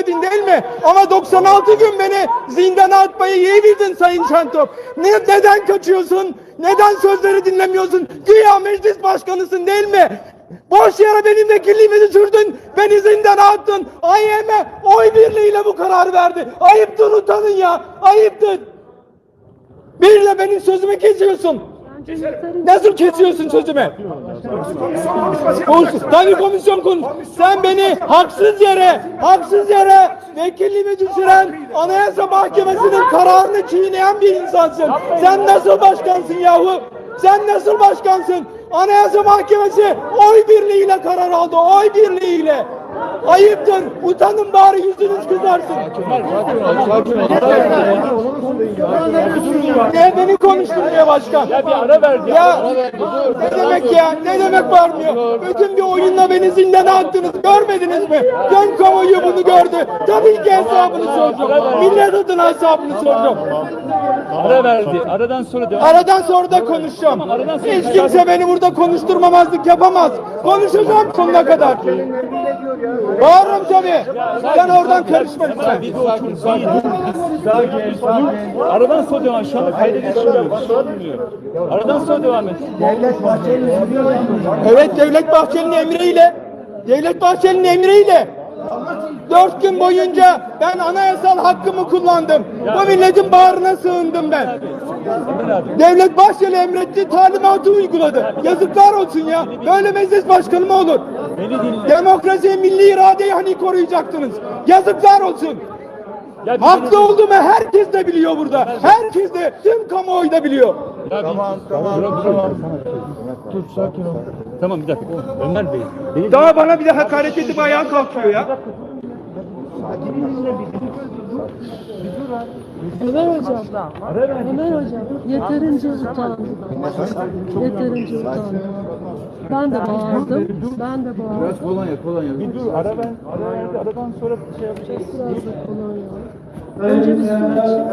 vermedin değil mi? Ama 96 gün beni zindana atmayı iyi bildin Sayın Şentop. Ne, neden kaçıyorsun? Neden sözleri dinlemiyorsun? Güya meclis başkanısın değil mi? Boş yere benim vekilliğimi düşürdün. Beni zindana attın. AYM oy birliğiyle bu kararı verdi. Ayıptır utanın ya. Ayıptır. Bir de benim sözümü kesiyorsun. Nasıl kesiyorsun sözümü? Konuş, tabii komisyon konuş. Sen beni haksız yere, haksız yere vekilliğimi düşüren Anayasa Mahkemesi'nin kararını çiğneyen bir insansın. Sen nasıl başkansın yahu? Sen nasıl başkansın? Anayasa Mahkemesi oy birliğiyle karar aldı. Oy birliğiyle. Ayıptır. Utanın bari yüzünüz kızarsın. Ne beni konuşturmuyor başkan? Ya bir ara verdi. Ya ne demek ya? Ne demek varmıyor? Bütün bir oyunla beni zindana attınız. Görmediniz mi? Gön kamuoyu bunu gördü. Tabii ki hesabını soracağım. Millet adına hesabını soracağım. Ara verdi. Aradan sonra devam. Aradan sonra da konuşacağım. Hiç kimse beni burada konuşturmamazlık yapamaz. Konuşacağım sonuna kadar. Bağırırım tabii. Sen oradan karışma lütfen. Aradan sonra devam. Şu anda kayda. Aradan sonra devam et. Evet Devlet Bahçeli'nin emriyle. Devlet Bahçeli'nin emriyle. Dört gün boyunca ben anayasal hakkımı kullandım. Bu milletin bağrına sığındım ben. Devlet Bahçeli emretti, talimatı uyguladı. Yazıklar olsun ya. Böyle meclis başkanı mı olur? Demokrasiyi, milli iradeyi hani koruyacaktınız? Yazıklar olsun. Ya bir Haklı olduğumu herkes de biliyor burada. Herkes de, tüm kamuoyu da biliyor. Tamam, tamam, tamam. Dur, sakin ol. Tamam, bir dakika. Ömer Bey. Daha bana bir de hakaret edip ayağa kalkıyor ya. Ömer hocam. Ömer hocam. Yeterince utandım. Yeterince utandım. Ben de bağırdım. Ben de bağırdım. kolonya, kolonya. Bir dur, ara ben. Ara verdi. Aradan sonra şey yapacağız. Biraz da kolonya. Önce bir su için.